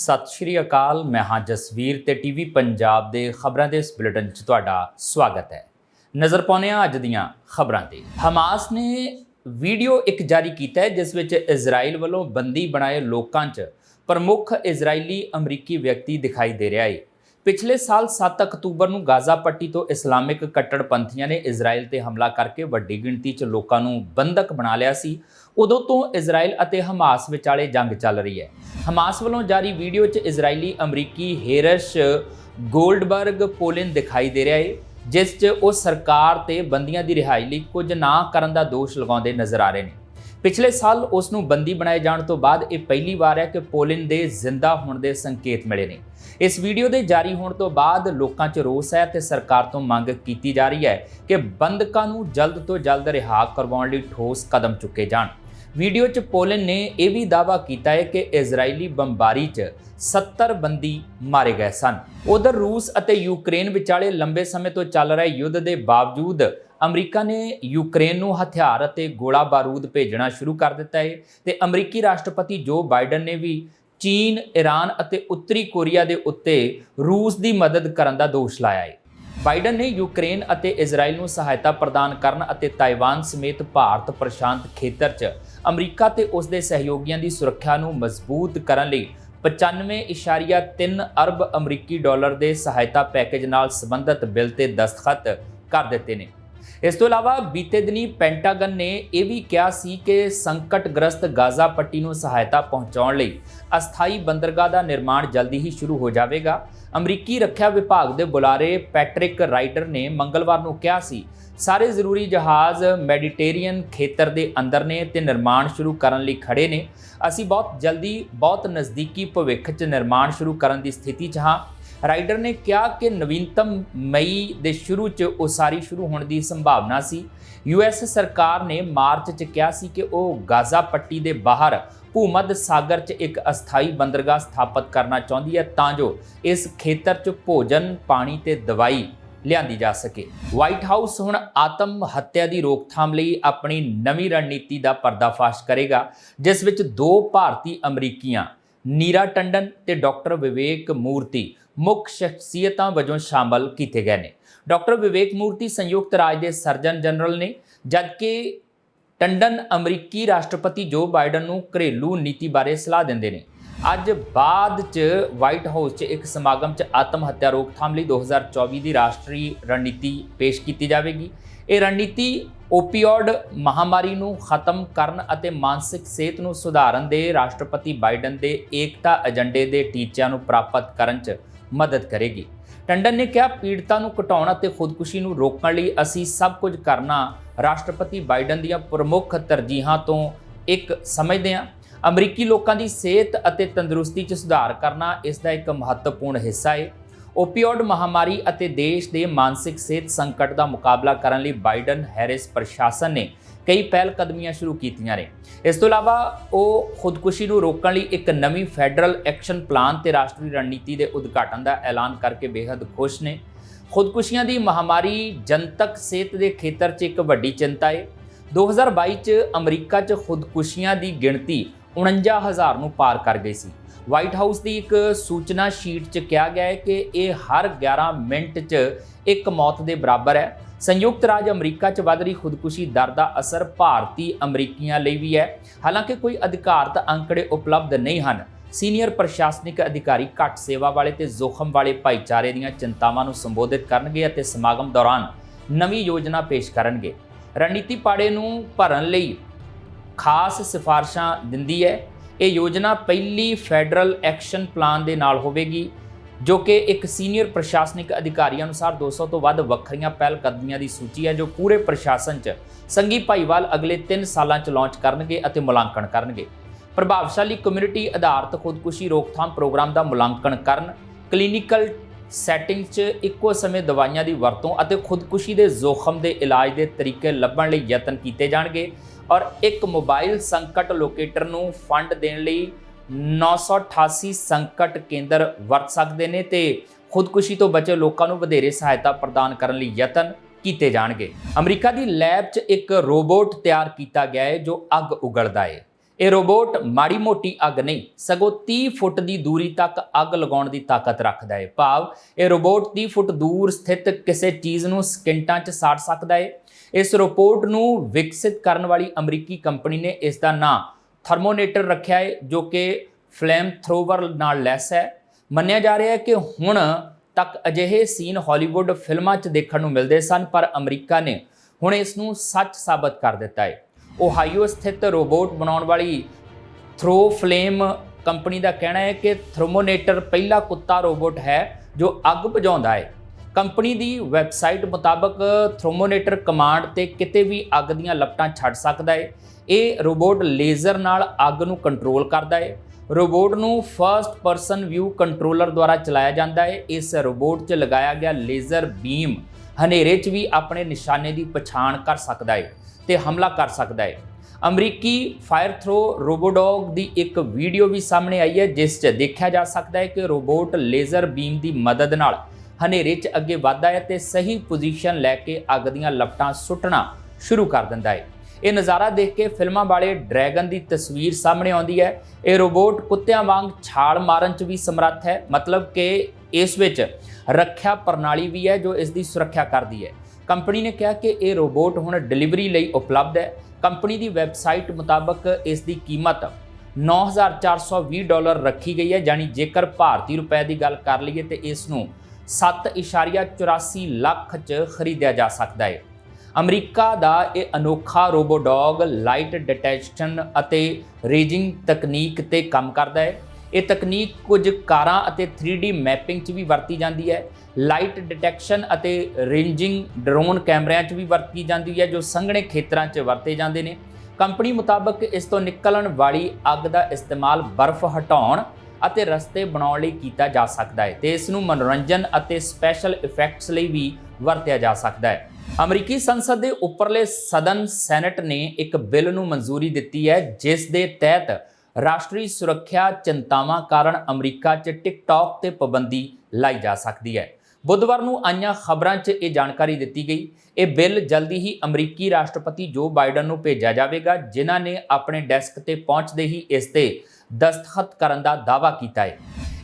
ਸਤਿ ਸ਼੍ਰੀ ਅਕਾਲ, ਮੈਂ ਹਾਂ ਜਸਵੀਰ ਤੇ ਟੀਵੀ ਪੰਜਾਬ ਦੇ ਖਬਰਾਂ ਦੇ ਇਸ ਬੁਲੇਟਿਨ 'ਚ ਤੁਹਾਡਾ ਸਵਾਗਤ ਹੈ। ਨਜ਼ਰ ਪਾਉਂਦੇ ਹਾਂ ਅੱਜ ਦੀਆਂ ਖਬਰਾਂ ਤੇ। ਹਮਾਸ ਨੇ ਵੀਡੀਓ ਇੱਕ ਜਾਰੀ ਕੀਤਾ ਹੈ, ਜਿਸ ਵਿੱਚ ਇਜ਼ਰਾਈਲ ਵੱਲੋਂ ਬੰਦੀ ਬਣਾਏ ਲੋਕਾਂ 'ਚ ਪ੍ਰਮੁੱਖ ਇਜ਼ਰਾਈਲੀ ਅਮਰੀਕੀ ਵਿਅਕਤੀ ਦਿਖਾਈ ਦੇ ਰਿਹਾ ਹੈ। ਪਿਛਲੇ ਸਾਲ 7 ਅਕਤੂਬਰ ਨੂੰ ਗਾਜ਼ਾ ਪੱਟੀ ਤੋਂ ਇਸਲਾਮਿਕ ਕੱਟੜਪੰਥੀਆਂ ਨੇ ਇਜ਼ਰਾਈਲ ਤੇ ਹਮਲਾ ਕਰਕੇ ਵੱਡੀ ਗਿਣਤੀ 'ਚ ਲੋਕਾਂ ਨੂੰ ਬੰਦਕ ਬਣਾ ਲਿਆ ਸੀ। ਉਦੋਂ ਤੋਂ ਇਜ਼ਰਾਈਲ ਅਤੇ ਹਮਾਸ ਵਿਚਾਲੇ ਜੰਗ ਚੱਲ ਰਹੀ ਹੈ। ਹਮਾਸ ਵੱਲੋਂ ਜਾਰੀ ਵੀਡੀਓ 'ਚ ਇਜ਼ਰਾਈਲੀ ਅਮਰੀਕੀ ਹੇਰਸ਼ ਗੋਲਡਬਰਗ ਪੋਲਿਨ ਦਿਖਾਈ ਦੇ ਰਿਹਾ ਹੈ ਜਿਸ 'ਚ ਉਹ ਸਰਕਾਰ ਤੇ ਬੰਦੀਆਂ ਦੀ ਰਿਹਾਈ ਲਈ ਕੁਝ ਨਾ ਕਰਨ ਦਾ ਦੋਸ਼ ਲਗਾਉਂਦੇ ਨਜ਼ਰ ਆ ਰਹੇ ਨੇ। ਪਿਛਲੇ ਸਾਲ ਉਸ ਨੂੰ ਬੰਦੀ ਬਣਾਏ ਜਾਣ ਤੋਂ ਬਾਅਦ ਇਹ ਪਹਿਲੀ ਵਾਰ ਹੈ ਕਿ ਪੋਲਿਨ ਦੇ ਜ਼ਿੰਦਾ ਹੋਣ ਦੇ ਸੰਕੇਤ ਮਿਲੇ ਨੇ। ਇਸ ਵੀਡੀਓ ਦੇ ਜਾਰੀ ਹੋਣ ਤੋਂ ਬਾਅਦ ਲੋਕਾਂ 'ਚ ਰੋਸ ਹੈ ਤੇ ਸਰਕਾਰ ਤੋਂ ਮੰਗ ਕੀਤੀ ਜਾ ਰਹੀ ਹੈ ਕਿ ਬੰਦਕਾਂ ਨੂੰ ਜਲਦ ਤੋਂ ਜਲਦ ਰਿਹਾ ਕਰਵਾਉਣ ਲਈ ਠੋਸ ਕਦਮ ਚੁੱਕੇ ਜਾਣ। ਵੀਡੀਓ 'ਚ ਪੋਲਿਨ ਨੇ ਇਹ ਵੀ ਦਾਅਵਾ ਕੀਤਾ ਹੈ ਕਿ ਇਜ਼ਰਾਈਲੀ ਬੰਬਾਰੀ 'ਚ 70 ਬੰਦੀ ਮਾਰੇ ਗਏ ਸਨ। ਉਧਰ ਰੂਸ ਅਤੇ ਯੂਕਰੇਨ ਵਿਚਾਲੇ ਲੰਬੇ ਸਮੇਂ ਤੋਂ ਚੱਲ ਰਹੇ ਯੁੱਧ ਦੇ ਬਾਵਜੂਦ ਅਮਰੀਕਾ ਨੇ ਯੂਕਰੇਨ ਨੂੰ ਹਥਿਆਰ ਅਤੇ ਗੋਲਾ ਬਾਰੂਦ ਭੇਜਣਾ ਸ਼ੁਰੂ ਕਰ ਦਿੱਤਾ ਹੈ ਤੇ ਅਮਰੀਕੀ ਰਾਸ਼ਟਰਪਤੀ ਜੋ ਬਾਈਡਨ ਨੇ ਵੀ ਚੀਨ, ਈਰਾਨ ਅਤੇ ਉੱਤਰੀ ਕੋਰੀਆ ਦੇ ਉੱਤੇ ਰੂਸ ਦੀ ਮਦਦ ਕਰਨ ਦਾ ਦੋਸ਼ ਲਾਇਆ ਹੈ ਬਾਈਡਨ ਨੇ ਯੂਕਰੇਨ ਅਤੇ ਇਜ਼ਰਾਈਲ ਨੂੰ ਸਹਾਇਤਾ ਪ੍ਰਦਾਨ ਕਰਨ ਅਤੇ ਤਾਈਵਾਨ ਸਮੇਤ ਭਾਰਤ ਪ੍ਰਸ਼ਾਂਤ ਖੇਤਰ 'ਚ ਅਮਰੀਕਾ ਤੇ ਉਸ ਦੇ ਸਹਿਯੋਗੀਆਂ ਦੀ ਸੁਰੱਖਿਆ ਨੂੰ ਮਜ਼ਬੂਤ ਕਰਨ ਲਈ 95.3 ਅਰਬ ਅਮਰੀਕੀ ਡਾਲਰ ਦੇ ਸਹਾਇਤਾ ਪੈਕੇਜ ਨਾਲ ਸੰਬੰਧਿਤ ਬਿੱਲ ਤੇ ਦਸਤਖਤ ਕਰ ਦਿੱਤੇ ਨੇ। ਇਸ ਤੋਂ ਇਲਾਵਾ ਬੀਤੇ ਦਿਨੀ ਪੈਂਟਾਗਨ ਨੇ ਇਹ ਵੀ ਕਿਹਾ ਸੀ ਕਿ ਸੰਕਟਗ੍ਰਸਤ ਗਾਜ਼ਾ ਪੱਟੀ ਨੂੰ ਸਹਾਇਤਾ ਪਹੁੰਚਾਉਣ ਲਈ ਅਸਥਾਈ ਬੰਦਰਗਾਹ ਦਾ ਨਿਰਮਾਣ ਜਲਦੀ ਹੀ ਸ਼ੁਰੂ ਹੋ ਜਾਵੇਗਾ। ਅਮਰੀਕੀ ਰੱਖਿਆ ਵਿਭਾਗ ਦੇ ਬੁਲਾਰੇ ਪੈਟਰਿਕ ਰਾਈਡਰ ਨੇ ਮੰਗਲਵਾਰ ਨੂੰ ਕਿਹਾ ਸੀ, ਸਾਰੇ ਜ਼ਰੂਰੀ ਜਹਾਜ਼ ਮੈਡੀਟੇਰੀਅਨ ਖੇਤਰ ਦੇ ਅੰਦਰ ਨੇ ਤੇ ਨਿਰਮਾਣ ਸ਼ੁਰੂ ਕਰਨ ਲਈ ਖੜੇ ਨੇ। ਅਸੀਂ ਬਹੁਤ ਜਲਦੀ ਬਹੁਤ ਨਜ਼ਦੀਕੀ ਭਵਿੱਖ 'ਚ ਨਿਰਮਾਣ ਸ਼ੁਰੂ ਕਰਨ ਦੀ ਸਥਿਤੀ 'ਚ ਹਾਂ। ਰਾਈਡਰ ਨੇ ਕਿਹਾ ਕਿ ਨਵੀਨਤਮ ਮਈ ਦੇ ਸ਼ੁਰੂ 'ਚ ਉਸਾਰੀ ਸ਼ੁਰੂ ਹੋਣ ਦੀ ਸੰਭਾਵਨਾ ਸੀ। ਯੂਐਸ ਸਰਕਾਰ ਨੇ ਮਾਰਚ 'ਚ ਕਿਹਾ ਸੀ ਕਿ ਉਹ ਗਾਜ਼ਾ ਪੱਟੀ ਦੇ ਬਾਹਰ ਭੂਮੱਧ ਸਾਗਰ 'ਚ ਇੱਕ ਅਸਥਾਈ ਬੰਦਰਗਾਹ ਸਥਾਪਿਤ ਕਰਨਾ ਚਾਹੁੰਦੀ ਹੈ ਤਾਂ ਜੋ ਇਸ ਖੇਤਰ 'ਚ ਭੋਜਨ, ਪਾਣੀ ਤੇ ਦਵਾਈ ਲਿਆਂਦੀ ਜਾ ਸਕੇ। ਵਾਈਟ ਹਾਊਸ ਹੁਣ ਆਤਮ ਹੱਤਿਆ ਦੀ ਰੋਕਥਾਮ ਲਈ ਆਪਣੀ ਨਵੀਂ ਰਣਨੀਤੀ ਦਾ ਪਰਦਾਫਾਸ਼ ਕਰੇਗਾ, ਜਿਸ ਵਿੱਚ ਦੋ ਭਾਰਤੀ ਅਮਰੀਕੀਆਂ, ਨੀਰਾ ਟੰਡਨ ਤੇ ਡਾਕਟਰ ਵਿਵੇਕ ਮੂਰਤੀ ਮੁੱਖ ਸ਼ਖਸੀਅਤਾਂ ਵਜੋਂ ਸ਼ਾਮਲ ਕੀਤੇ ਗਏ ਨੇ। ਡਾਕਟਰ ਵਿਵੇਕ ਮੂਰਤੀ ਸੰਯੁਕਤ ਰਾਜ ਦੇ ਸਰਜਨ ਜਨਰਲ ਨੇ, ਜਦਕਿ ਟੰਡਨ ਅਮਰੀਕੀ ਰਾਸ਼ਟਰਪਤੀ ਜੋ ਬਾਈਡਨ ਨੂੰ ਘਰੇਲੂ ਨੀਤੀ ਬਾਰੇ ਸਲਾਹ ਦਿੰਦੇ ਨੇ। ਅੱਜ ਬਾਅਦ ਚ ਵਾਈਟ ਹਾਊਸ 'ਚ ਇੱਕ ਸਮਾਗਮ 'ਚ ਆਤਮ ਹੱਤਿਆ ਰੋਕਥਾਮ ਲਈ 2024 ਦੀ ਰਾਸ਼ਟਰੀ ਰਣਨੀਤੀ ਪੇਸ਼ ਕੀਤੀ ਜਾਵੇਗੀ। ਇਹ ਰਣਨੀਤੀ ਓਪੀਓਡ ਮਹਾਮਾਰੀ ਨੂੰ ਖਤਮ ਕਰਨ ਅਤੇ ਮਾਨਸਿਕ ਸਿਹਤ ਨੂੰ ਸੁਧਾਰਨ ਦੇ ਰਾਸ਼ਟਰਪਤੀ ਬਾਈਡਨ ਦੇ ਏਕਤਾ ਏਜੰਡੇ ਦੇ ਟੀਚਿਆਂ ਨੂੰ ਪ੍ਰਾਪਤ ਕਰਨ 'ਚ ਮਦਦ ਕਰੇਗੀ। ਟੰਡਨ ਨੇ ਕਿਹਾ, ਪੀੜਤਾਂ ਨੂੰ ਘਟਾਉਣ ਅਤੇ ਖੁਦਕੁਸ਼ੀ ਨੂੰ ਰੋਕਣ ਲਈ ਅਸੀਂ ਸਭ ਕੁਝ ਕਰਨਾ ਰਾਸ਼ਟਰਪਤੀ ਬਾਈਡਨ ਦੀਆਂ ਪ੍ਰਮੁੱਖ ਤਰਜੀਹਾਂ ਤੋਂ ਇੱਕ ਸਮਝਦੇ ਹਾਂ। ਅਮਰੀਕੀ ਲੋਕਾਂ ਦੀ ਸਿਹਤ ਅਤੇ ਤੰਦਰੁਸਤੀ 'ਚ ਸੁਧਾਰ ਕਰਨਾ ਇਸ ਦਾ ਇੱਕ ਮਹੱਤਵਪੂਰਨ ਹਿੱਸਾ ਹੈ ਓਪੀਓਡ ਮਹਾਮਾਰੀ ਅਤੇ ਦੇਸ਼ ਦੇ ਮਾਨਸਿਕ ਸਿਹਤ ਸੰਕਟ ਦਾ ਮੁਕਾਬਲਾ ਕਰਨ ਲਈ ਬਾਈਡਨ ਹੈਰਿਸ ਪ੍ਰਸ਼ਾਸਨ ਨੇ ਕਈ ਪਹਿਲ ਕਦਮੀਆਂ ਸ਼ੁਰੂ ਕੀਤੀਆਂ ਨੇ। ਇਸ ਤੋਂ ਇਲਾਵਾ ਉਹ ਖੁਦਕੁਸ਼ੀ ਨੂੰ ਰੋਕਣ ਲਈ ਇੱਕ ਨਵੀਂ ਫੈਡਰਲ ਐਕਸ਼ਨ ਪਲਾਨ ਤੇ ਰਾਸ਼ਟਰੀ ਰਣਨੀਤੀ ਦੇ ਉਦਘਾਟਨ ਦਾ ਐਲਾਨ ਕਰਕੇ ਬੇहद ਖੁਸ਼ ਨੇ। ਖੁਦਕੁਸ਼ੀਆਂ ਦੀ ਮਹਾਮਾਰੀ ਜਨਤਕ ਸਿਹਤ ਦੇ ਖੇਤਰ 'ਚ ਇੱਕ ਵੱਡੀ ਚਿੰਤਾ ਹੈ 2022 'ਚ ਅਮਰੀਕਾ 'ਚ ਖੁਦਕੁਸ਼ੀਆਂ ਦੀ ਗਿਣਤੀ 49000 ਨੂੰ ਪਾਰ ਕਰ ਗਈ ਸੀ। ਵਾਈਟ ਹਾਊਸ ਦੀ ਇੱਕ ਸੂਚਨਾ ਸ਼ੀਟ 'ਚ ਕਿਹਾ ਗਿਆ ਹੈ ਕਿ ਇਹ ਹਰ 11 ਮਿੰਟ 'ਚ ਇੱਕ ਮੌਤ ਦੇ ਬਰਾਬਰ ਹੈ। ਸੰਯੁਕਤ ਰਾਜ ਅਮਰੀਕਾ 'ਚ ਵੱਧ ਰਹੀ ਖੁਦਕੁਸ਼ੀ ਦਰ ਦਾ ਅਸਰ ਭਾਰਤੀ ਅਮਰੀਕੀਆਂ ਲਈ ਵੀ ਹੈ। ਹਾਲਾਂਕਿ ਕੋਈ ਅਧਿਕਾਰਤ ਅੰਕੜੇ ਉਪਲਬਧ ਨਹੀਂ ਹਨ। ਸੀਨੀਅਰ ਪ੍ਰਸ਼ਾਸਨਿਕ ਅਧਿਕਾਰੀ ਘੱਟ ਸੇਵਾ ਵਾਲੇ ਤੇ ਜ਼ੋਖਮ ਵਾਲੇ ਭਾਈਚਾਰੇ ਦੀਆਂ ਚਿੰਤਾਵਾਂ ਨੂੰ ਸੰਬੋਧਿਤ ਕਰਨਗੇ ਅਤੇ ਸਮਾਗਮ ਦੌਰਾਨ ਨਵੀਂ ਯੋਜਨਾ ਪੇਸ਼ ਕਰਨਗੇ। ਰਣਨੀਤੀ ਪਾੜੇ ਨੂੰ ਭਰਨ ਲਈ ਖਾਸ ਸਿਫਾਰਸ਼ਾਂ ਦਿੰਦੀ ਹੈ। ਇਹ ਯੋਜਨਾ ਪਹਿਲੀ ਫੈਡਰਲ ਐਕਸ਼ਨ ਪਲਾਨ ਦੇ ਨਾਲ ਹੋਵੇਗੀ, ਜੋ ਕਿ ਇੱਕ ਸੀਨੀਅਰ ਪ੍ਰਸ਼ਾਸਨਿਕ ਅਧਿਕਾਰੀ ਅਨੁਸਾਰ 200 ਤੋਂ ਵੱਧ ਵੱਖਰੀਆਂ ਪਹਿਲ ਕਦਮੀਆਂ ਦੀ ਸੂਚੀ ਹੈ, ਜੋ ਪੂਰੇ ਪ੍ਰਸ਼ਾਸਨ 'ਚ ਸੰਗੀ ਭਾਈਵਾਲ ਅਗਲੇ 3 ਸਾਲਾਂ 'ਚ ਲਾਂਚ ਕਰਨਗੇ ਅਤੇ ਮੁਲਾਂਕਣ ਕਰਨਗੇ। ਪ੍ਰਭਾਵਸ਼ਾਲੀ ਕਮਿਊਨਿਟੀ ਆਧਾਰਿਤ ਖੁਦਕੁਸ਼ੀ ਰੋਕਥਾਮ ਪ੍ਰੋਗਰਾਮ ਦਾ ਮੁਲਾਂਕਣ ਕਰਨ, ਕਲੀਨਿਕਲ ਸੈਟਿੰਗ 'ਚ ਇੱਕੋ ਸਮੇਂ ਦਵਾਈਆਂ ਦੀ ਵਰਤੋਂ ਅਤੇ ਖੁਦਕੁਸ਼ੀ ਦੇ ਜ਼ੋਖਮ ਦੇ ਇਲਾਜ ਦੇ ਤਰੀਕੇ ਲੱਭਣ ਲਈ ਯਤਨ ਕੀਤੇ ਜਾਣਗੇ। ਔਰ ਇੱਕ ਮੋਬਾਈਲ ਸੰਕਟ ਲੋਕੇਟਰ ਨੂੰ ਫੰਡ ਦੇਣ ਲਈ 988 ਸੰਕਟ ਕੇਂਦਰ ਵਰਤ ਸਕਦੇ ਨੇ ਤੇ ਖੁਦਕੁਸ਼ੀ ਤੋਂ ਬਚੇ ਲੋਕਾਂ ਨੂੰ ਵਧੇਰੇ ਸਹਾਇਤਾ ਪ੍ਰਦਾਨ ਕਰਨ ਲਈ ਯਤਨ ਕੀਤੇ ਜਾਣਗੇ। ਅਮਰੀਕਾ ਦੀ ਲੈਬ 'ਚ ਇੱਕ ਰੋਬੋਟ ਤਿਆਰ ਕੀਤਾ ਗਿਆ ਹੈ ਜੋ ਅੱਗ ਉਗਲਦਾ ਹੈ। ਇਹ ਰੋਬੋਟ ਮਾੜੀ ਮੋਟੀ ਅੱਗ ਨਹੀਂ, ਸਗੋਂ 30 ਫੁੱਟ ਦੀ ਦੂਰੀ ਤੱਕ ਅੱਗ ਲਗਾਉਣ ਦੀ ਤਾਕਤ ਰੱਖਦਾ ਹੈ। ਭਾਵ, ਇਹ ਰੋਬੋਟ 30 ਫੁੱਟ ਦੂਰ ਸਥਿਤ ਕਿਸੇ ਚੀਜ਼ ਨੂੰ ਸਕਿੰਟਾਂ 'ਚ ਸਾੜ ਸਕਦਾ ਹੈ। ਇਸ ਰੋਬੋਟ ਨੂੰ ਵਿਕਸਿਤ ਕਰਨ ਵਾਲੀ ਅਮਰੀਕੀ ਕੰਪਨੀ ਨੇ ਇਸ ਦਾ ਨਾਂ ਥਰਮੋਨੇਟਰ ਰੱਖਿਆ ਹੈ, ਜੋ ਕਿ ਫਲੇਮ ਥਰੋਵਰ ਨਾਲ ਲੈਸ ਹੈ। ਮੰਨਿਆ ਜਾ ਰਿਹਾ ਹੈ ਕਿ ਹੁਣ ਤੱਕ ਅਜਿਹੇ ਸੀਨ ਹਾਲੀਵੁੱਡ ਫਿਲਮਾਂ 'ਚ ਦੇਖਣ ਨੂੰ ਮਿਲਦੇ ਸਨ, ਪਰ ਅਮਰੀਕਾ ਨੇ ਹੁਣ ਇਸ ਨੂੰ ਸੱਚ ਸਾਬਤ ਕਰ ਦਿੱਤਾ ਹੈ। ਓਹਾਈਓ ਸਥਿਤ ਰੋਬੋਟ ਬਣਾਉਣ ਵਾਲੀ ਥਰੋ ਫਲੇਮ ਕੰਪਨੀ ਦਾ ਕਹਿਣਾ ਹੈ ਕਿ ਥਰਮੋਨੇਟਰ ਪਹਿਲਾ ਕੁੱਤਾ ਰੋਬੋਟ ਹੈ ਜੋ ਅੱਗ ਬੁਝਾਉਂਦਾ ਹੈ। ਕੰਪਨੀ ਦੀ ਵੈਬਸਾਈਟ ਮੁਤਾਬਕ ਥਰਮੋਨੇਟਰ ਕਮਾਂਡ ਤੇ ਕਿਤੇ ਵੀ ਅੱਗ ਦੀਆਂ ਲਪਟਾਂ ਛੱਡ ਸਕਦਾ ਹੈ। ਇਹ ਰੋਬੋਟ ਲੇਜ਼ਰ ਨਾਲ ਅੱਗ ਨੂੰ ਕੰਟਰੋਲ ਕਰਦਾ ਹੈ। ਰੋਬੋਟ ਨੂੰ ਫਰਸਟ ਪਰਸਨ ਵਿਊ ਕੰਟਰੋਲਰ ਦੁਆਰਾ ਚਲਾਇਆ ਜਾਂਦਾ ਹੈ। ਇਸ ਰੋਬੋਟ 'ਚ ਲਗਾਇਆ ਗਿਆ ਲੇਜ਼ਰ ਬੀਮ ਹਨੇਰੇ 'ਚ ਵੀ ਆਪਣੇ ਨਿਸ਼ਾਨੇ ਦੀ ਪਛਾਣ ਕਰ ਸਕਦਾ ਹੈ। ਤੇ ਹਮਲਾ ਕਰ ਸਕਦਾ ਹੈ। ਅਮਰੀਕੀ ਫਾਇਰ ਥਰੋ ਰੋਬੋਡੌਗ ਦੀ ਇੱਕ ਵੀਡੀਓ ਵੀ ਸਾਹਮਣੇ ਆਈ ਹੈ, ਜਿਸ 'ਚ ਦੇਖਿਆ ਜਾ ਸਕਦਾ ਹੈ ਕਿ ਰੋਬੋਟ ਲੇਜ਼ਰ ਬੀਮ ਦੀ ਮਦਦ ਨਾਲ ਹਨੇਰੇ 'ਚ ਅੱਗੇ ਵਧਦਾ ਹੈ ਤੇ ਸਹੀ ਪੋਜੀਸ਼ਨ ਲੈ ਕੇ ਅੱਗ ਦੀਆਂ ਲਪਟਾਂ ਸੁੱਟਣਾ ਸ਼ੁਰੂ ਕਰ ਦਿੰਦਾ ਹੈ। ਇਹ ਨਜ਼ਾਰਾ ਦੇਖ ਕੇ ਫਿਲਮਾਂ ਵਾਲੇ ਡਰੈਗਨ ਦੀ ਤਸਵੀਰ ਸਾਹਮਣੇ ਆਉਂਦੀ ਹੈ। ਇਹ ਰੋਬੋਟ ਕੁੱਤਿਆਂ ਵਾਂਗ ਛਾਲ ਮਾਰਨ 'ਚ ਵੀ ਸਮਰੱਥ ਹੈ, ਮਤਲਬ ਕਿ ਇਸ ਵਿੱਚ ਰੱਖਿਆ ਪ੍ਰਣਾਲੀ ਵੀ ਹੈ ਜੋ ਇਸ ਦੀ ਸੁਰੱਖਿਆ ਕਰਦੀ ਹੈ। ਕੰਪਨੀ ਨੇ ਕਿਹਾ ਕਿ ਇਹ ਰੋਬੋਟ ਹੁਣ ਡਿਲੀਵਰੀ ਲਈ ਉਪਲਬਧ ਹੈ। ਕੰਪਨੀ ਦੀ ਵੈਬਸਾਈਟ ਮੁਤਾਬਕ ਇਸ ਦੀ ਕੀਮਤ 9420 ਡਾਲਰ ਰੱਖੀ ਗਈ ਹੈ, ਯਾਨੀ ਜੇਕਰ ਭਾਰਤੀ ਰੁਪਏ ਦੀ ਗੱਲ ਕਰ ਲਈਏ ਤੇ ਇਸ ਨੂੰ 7.84 ਲੱਖ 'ਚ ਖਰੀਦਿਆ ਜਾ ਸਕਦਾ ਹੈ। ਅਮਰੀਕਾ ਦਾ ਇਹ ਅਨੋਖਾ ਰੋਬੋਡੌਗ ਲਾਈਟ ਡਿਟੈਕਸ਼ਨ ਅਤੇ ਰੇਜਿੰਗ ਤਕਨੀਕ ਤੇ ਕੰਮ ਕਰਦਾ ਹੈ। ਇਹ ਤਕਨੀਕ ਕੁਝ ਕਾਰਾਂ ਅਤੇ 3D ਮੈਪਿੰਗ 'ਚ ਵੀ ਵਰਤੀ ਜਾਂਦੀ ਹੈ। ਲਾਈਟ ਡਿਟੈਕਸ਼ਨ ਅਤੇ ਰੇਂਜਿੰਗ ਡਰੋਨ ਕੈਮਰਿਆਂ 'ਚ ਵੀ ਵਰਤੀ ਜਾਂਦੀ ਹੈ, ਜੋ ਸੰਘਣੇ ਖੇਤਰਾਂ 'ਚ ਵਰਤੇ ਜਾਂਦੇ ਨੇ। ਕੰਪਨੀ ਮੁਤਾਬਕ ਇਸ ਤੋਂ ਨਿਕਲਣ ਵਾਲੀ ਅੱਗ ਦਾ ਇਸਤੇਮਾਲ ਬਰਫ਼ ਹਟਾਉਣ ਅਤੇ ਰਸਤੇ ਬਣਾਉਣ ਲਈ ਕੀਤਾ ਜਾ ਸਕਦਾ ਹੈ ਤੇ ਇਸ ਨੂੰ ਮਨੋਰੰਜਨ ਅਤੇ ਸਪੈਸ਼ਲ ਇਫੈਕਟਸ ਲਈ ਵੀ ਵਰਤਿਆ ਜਾ ਸਕਦਾ ਹੈ। ਅਮਰੀਕੀ ਸੰਸਦ ਦੇ ਉੱਪਰਲੇ ਸਦਨ ਸੈਨੇਟ ਨੇ ਇੱਕ ਬਿੱਲ ਨੂੰ ਮਨਜ਼ੂਰੀ ਦਿੱਤੀ ਹੈ, ਜਿਸ ਦੇ ਤਹਿਤ ਰਾਸ਼ਟਰੀ ਸੁਰੱਖਿਆ ਚਿੰਤਾਵਾਂ ਕਾਰਨ ਅਮਰੀਕਾ 'ਚ ਟਿਕਟੌਕ ਤੇ ਪਾਬੰਦੀ ਲਾਈ ਜਾ ਸਕਦੀ ਹੈ। ਬੁੱਧਵਾਰ ਨੂੰ ਆਈਆਂ ਖਬਰਾਂ 'ਚ ਇਹ ਜਾਣਕਾਰੀ ਦਿੱਤੀ ਗਈ, ਇਹ ਬਿੱਲ ਜਲਦੀ ਹੀ ਅਮਰੀਕੀ ਰਾਸ਼ਟਰਪਤੀ ਜੋ ਬਾਈਡਨ ਨੂੰ ਭੇਜਿਆ ਜਾਵੇਗਾ, ਜਿਨ੍ਹਾਂ ਨੇ ਆਪਣੇ ਡੈਸਕ ਤੇ ਪਹੁੰਚਦੇ ਹੀ ਇਸ ਤੇ ਦਸਤਖਤ ਕਰਨ ਦਾ ਦਾਅਵਾ ਕੀਤਾ ਹੈ।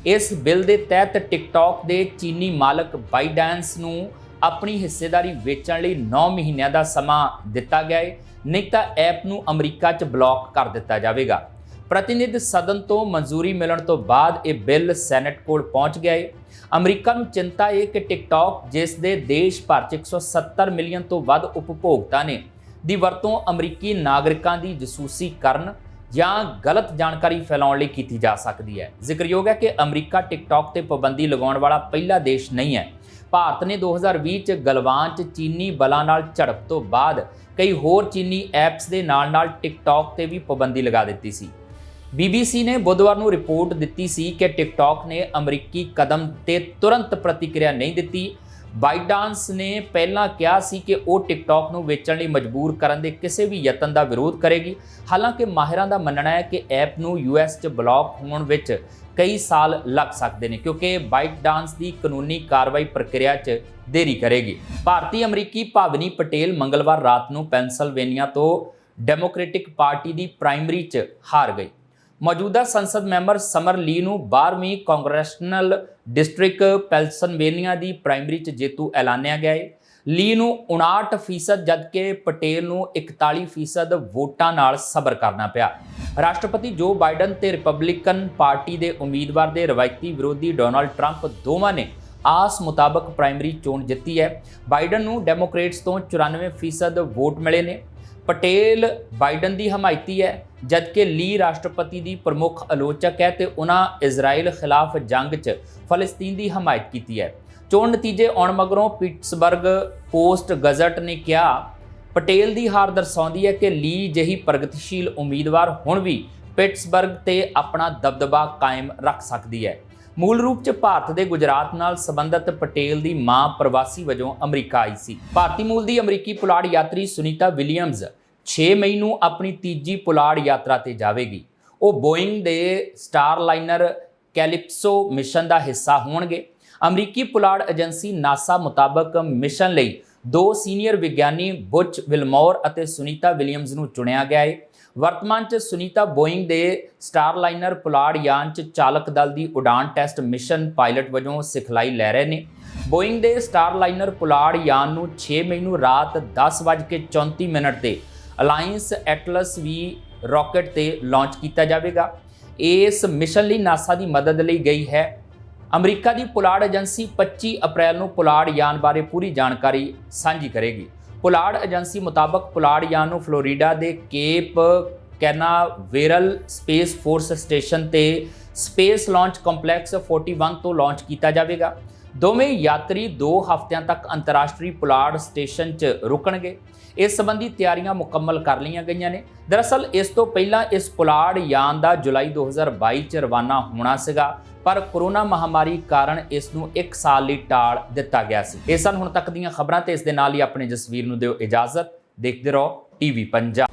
ਇਸ ਬਿੱਲ ਦੇ ਤਹਿਤ ਟਿਕਟੌਕ ਦੇ ਚੀਨੀ ਮਾਲਕ ਬਾਈਡੈਂਸ ਨੂੰ ਆਪਣੀ ਹਿੱਸੇਦਾਰੀ ਵੇਚਣ ਲਈ 9 ਮਹੀਨਿਆਂ ਦਾ ਸਮਾਂ ਦਿੱਤਾ ਗਿਆ ਹੈ। ਨਹੀਂ ਤਾਂ ਐਪ ਨੂੰ ਅਮਰੀਕਾ 'ਚ ਬਲੌਕ ਕਰ ਦਿੱਤਾ ਜਾਵੇਗਾ। ਪ੍ਰਤੀਨਿਧ ਸਦਨ ਤੋਂ ਮਨਜ਼ੂਰੀ ਮਿਲਣ ਤੋਂ ਬਾਅਦ ਇਹ ਬਿੱਲ ਸੈਨੇਟ ਕੋਲ ਪਹੁੰਚ ਗਿਆ ਹੈ। ਅਮਰੀਕਾ ਨੂੰ ਚਿੰਤਾ ਹੈ ਕਿ ਟਿਕਟੌਕ, ਜਿਸ ਦੇ ਦੇਸ਼ ਭਰ 'ਚ 170 ਮਿਲੀਅਨ ਤੋਂ ਵੱਧ ਉਪਭੋਗਤਾ ਨੇ, ਦੀ ਵਰਤੋਂ ਅਮਰੀਕੀ ਨਾਗਰਿਕਾਂ ਦੀ ਜਸੂਸੀ ਕਰਨ ਜਾਂ ਗਲਤ ਜਾਣਕਾਰੀ ਫੈਲਾਉਣ ਲਈ ਕੀਤੀ ਜਾ ਸਕਦੀ ਹੈ। ਜ਼ਿਕਰਯੋਗ ਹੈ ਕਿ ਅਮਰੀਕਾ ਟਿਕਟੌਕ ਤੇ ਪਾਬੰਦੀ ਲਗਾਉਣ ਵਾਲਾ ਪਹਿਲਾ ਦੇਸ਼ ਨਹੀਂ ਹੈ। ਭਾਰਤ ਨੇ 2020 ਚ ਗਲਵਾਨ ਚ ਚੀਨੀ ਬਲਾਂ ਨਾਲ ਝੜਪ ਤੋਂ ਬਾਅਦ ਕਈ ਹੋਰ ਚੀਨੀ ਐਪਸ ਦੇ ਨਾਲ-ਨਾਲ ਟਿਕਟੌਕ ਤੇ ਵੀ ਪਾਬੰਦੀ ਲਗਾ ਦਿੱਤੀ ਸੀ। BBC ਨੇ ਬੁੱਧਵਾਰ ਨੂੰ ਰਿਪੋਰਟ ਦਿੱਤੀ ਸੀ ਕਿ ਟਿਕਟੌਕ ਨੇ ਅਮਰੀਕੀ ਕਦਮ ਤੇ ਤੁਰੰਤ ਪ੍ਰਤੀਕਿਰਿਆ ਨਹੀਂ ਦਿੱਤੀ। ਬਾਈਡਾਂਸ ਨੇ ਪਹਿਲਾਂ ਕਿਹਾ ਸੀ ਕਿ ਉਹ ਟਿਕਟੌਕ ਨੂੰ ਵੇਚਣ ਲਈ ਮਜਬੂਰ ਕਰਨ ਦੇ ਕਿਸੇ ਵੀ ਯਤਨ ਦਾ ਵਿਰੋਧ ਕਰੇਗੀ। ਹਾਲਾਂਕਿ ਮਾਹਿਰਾਂ ਦਾ ਮੰਨਣਾ ਹੈ ਕਿ ਐਪ ਨੂੰ ਯੂਐਸ 'ਚ ਬਲੌਕ ਹੋਣ ਵਿੱਚ ਕਈ ਸਾਲ ਲੱਗ ਸਕਦੇ ਨੇ, ਕਿਉਂਕਿ ਬਾਈਟਡਾਂਸ ਦੀ ਕਾਨੂੰਨੀ ਕਾਰਵਾਈ ਪ੍ਰਕਿਰਿਆ 'ਚ ਦੇਰੀ ਕਰੇਗੀ। ਭਾਰਤੀ ਅਮਰੀਕੀ ਭਾਵਨੀ ਪਟੇਲ ਮੰਗਲਵਾਰ ਰਾਤ ਨੂੰ ਪੈਨਸਲਵੇਨੀਆ ਤੋਂ ਡੈਮੋਕ੍ਰੈਟਿਕ ਪਾਰਟੀ ਦੀ ਪ੍ਰਾਇਮਰੀ 'ਚ ਹਾਰ ਗਈ। ਮੌਜੂਦਾ ਸੰਸਦ ਮੈਂਬਰ ਸਮਰ ਲੀ ਨੂੰ 12ਵੀਂ ਕਾਂਗਰੈਸ਼ਨਲ ਡਿਸਟ੍ਰਿਕਟ ਪੈਲਸਨਵੇਨੀਆ ਦੀ ਪ੍ਰਾਇਮਰੀ 'ਚ ਜੇਤੂ ਐਲਾਨਿਆ ਗਿਆ ਹੈ ਲੀ ਨੂੰ 59% ਜਦਕਿ ਪਟੇਲ ਨੂੰ 41% ਵੋਟਾਂ ਨਾਲ ਸਬਰ ਕਰਨਾ ਪਿਆ। ਰਾਸ਼ਟਰਪਤੀ ਜੋ ਬਾਈਡਨ ਤੇ ਰਿਪਬਲਿਕਨ ਪਾਰਟੀ ਦੇ ਉਮੀਦਵਾਰ ਦੇ ਰਵਾਇਤੀ ਵਿਰੋਧੀ ਡੋਨਾਲਡ ਟਰੰਪ ਦੋਵਾਂ ਨੇ ਆਸ ਮੁਤਾਬਕ ਪ੍ਰਾਇਮਰੀ ਚੋਣ ਜਿੱਤੀ ਹੈ। ਬਾਈਡਨ ਨੂੰ ਡੈਮੋਕ੍ਰੇਟਸ ਤੋਂ 94% ਵੋਟ ਮਿਲੇ ਨੇ। ਪਟੇਲ ਬਾਈਡਨ ਦੀ ਹਮਾਇਤੀ ਹੈ, ਜਦਕਿ ਲੀ ਰਾਸ਼ਟਰਪਤੀ ਦੀ ਪ੍ਰਮੁੱਖ ਆਲੋਚਕ ਹੈ ਤੇ ਉਹਨਾਂ ਇਜ਼ਰਾਈਲ ਖਿਲਾਫ ਜੰਗ 'ਚ ਫਲਸਤੀਨ ਦੀ ਹਮਾਇਤ ਕੀਤੀ ਹੈ। ਚੋਣ ਨਤੀਜੇ ਆਉਣ ਮਗਰੋਂ ਪਿਟਸਬਰਗ ਪੋਸਟ ਗਜ਼ਟ ਨੇ ਕਿਹਾ, ਪਟੇਲ ਦੀ ਹਾਰ ਦਰਸਾਉਂਦੀ ਹੈ ਕਿ ਲੀ ਜਿਹੀ ਪ੍ਰਗਤੀਸ਼ੀਲ ਉਮੀਦਵਾਰ ਹੁਣ ਵੀ ਪਿਟਸਬਰਗ ਤੇ ਆਪਣਾ ਦਬਦਬਾ ਕਾਇਮ ਰੱਖ ਸਕਦੀ ਹੈ। ਮੂਲ ਰੂਪ 'ਚ ਭਾਰਤ ਦੇ ਗੁਜਰਾਤ ਨਾਲ ਸੰਬੰਧਿਤ ਪਟੇਲ ਦੀ ਮਾਂ ਪ੍ਰਵਾਸੀ ਵਜੋਂ ਅਮਰੀਕਾ ਆਈ ਸੀ। ਭਾਰਤੀ ਮੂਲ ਦੀ ਅਮਰੀਕੀ ਪੁਲਾੜ ਯਾਤਰੀ ਸੁਨੀਤਾ ਵਿਲੀਅਮਜ਼ 6 ਮਈ ਨੂੰ ਆਪਣੀ ਤੀਜੀ ਪੁਲਾੜ ਯਾਤਰਾ ਤੇ ਜਾਵੇਗੀ। ਉਹ ਬੋਇੰਗ ਦੇ ਸਟਾਰਲਾਈਨਰ ਕੈਲਿਪਸੋ ਮਿਸ਼ਨ ਦਾ ਹਿੱਸਾ ਹੋਣਗੇ। ਅਮਰੀਕੀ ਪੁਲਾੜ ਏਜੰਸੀ ਨਾਸਾ ਮੁਤਾਬਕ ਮਿਸ਼ਨ ਲਈ ਦੋ ਸੀਨੀਅਰ ਵਿਗਿਆਨੀ ਬੁਚ ਵਿਲਮੋਰ ਅਤੇ ਸੁਨੀਤਾ ਵਿਲੀਅਮਸ ਨੂੰ ਚੁਣਿਆ ਗਿਆ ਹੈ ਵਰਤਮਾਨ 'ਚ ਸੁਨੀਤਾ ਬੋਇੰਗ ਦੇ ਸਟਾਰਲਾਈਨਰ ਪੁਲਾੜ ਯਾਨ 'ਚ ਚਾਲਕ ਦਲ ਦੀ ਉਡਾਨ ਟੈਸਟ ਮਿਸ਼ਨ ਪਾਇਲਟ ਵਜੋਂ ਸਿਖਲਾਈ ਲੈ ਰਹੇ ਨੇ। ਬੋਇੰਗ ਦੇ ਸਟਾਰਲਾਈਨਰ ਪੁਲਾੜ ਯਾਨ ਨੂੰ 6 ਮਈ ਨੂੰ ਰਾਤ 10:34 ਮਿੰਟ ਤੇ ਅਲਾਈਅੰਸ ਐਟਲਸ ਵੀ ਰਾਕੇਟ ਤੇ ਲਾਂਚ ਕੀਤਾ ਜਾਵੇਗਾ। ਇਸ ਮਿਸ਼ਨ ਲਈ ਨਾਸਾ ਦੀ ਮਦਦ ਲਈ ਗਈ ਹੈ। ਅਮਰੀਕਾ ਦੀ ਪੁਲਾੜ ਏਜੰਸੀ 25 ਅਪ੍ਰੈਲ ਨੂੰ ਪੁਲਾੜ ਯਾਨ ਬਾਰੇ ਪੂਰੀ ਜਾਣਕਾਰੀ ਸਾਂਝੀ ਕਰੇਗੀ। ਪੁਲਾੜ ਏਜੰਸੀ ਮੁਤਾਬਕ ਪੁਲਾੜ ਯਾਨ ਨੂੰ ਫਲੋਰੀਡਾ ਦੇ Cape Canaveral Space Force Station ਤੇ ਸਪੇਸ ਲਾਂਚ ਕੰਪਲੈਕਸ 41 ਤੋਂ ਲਾਂਚ ਕੀਤਾ ਜਾਵੇਗਾ। ਦੋਵੇਂ ਯਾਤਰੀ 2 ਹਫ਼ਤਿਆਂ ਤੱਕ ਅੰਤਰਰਾਸ਼ਟਰੀ ਪੁਲਾੜ ਸਟੇਸ਼ਨ 'ਚ ਰੁਕਣਗੇ। ਇਸ ਸੰਬੰਧੀ ਤਿਆਰੀਆਂ ਮੁਕੰਮਲ ਕਰ ਲਈਆਂ ਗਈਆਂ ਨੇ। ਦਰਅਸਲ, ਇਸ ਤੋਂ ਪਹਿਲਾਂ ਇਸ ਪੁਲਾੜ ਯਾਨ ਦਾ ਜੁਲਾਈ 2022 ਚ ਰਵਾਨਾ ਹੋਣਾ ਸੀਗਾ। ਪਰ ਕੋਰੋਨਾ ਮਹਾਮਾਰੀ ਕਾਰਨ ਇਸ ਨੂੰ 1 ਸਾਲ ਲਈ ਟਾਲ ਦਿੱਤਾ ਗਿਆ ਸੀ। ਇਹ ਸਨ ਹੁਣ ਤੱਕ ਦੀਆਂ ਖਬਰਾਂ ਤੇ ਇਸ ਦੇ ਨਾਲ ਹੀ ਆਪਣੇ ਜਸਵੀਰ ਨੂੰ ਦਿਓ ਇਜਾਜ਼ਤ। ਦੇਖਦੇ ਰਹੋ, ਟੀਵੀ ਪੰਜਾਬ।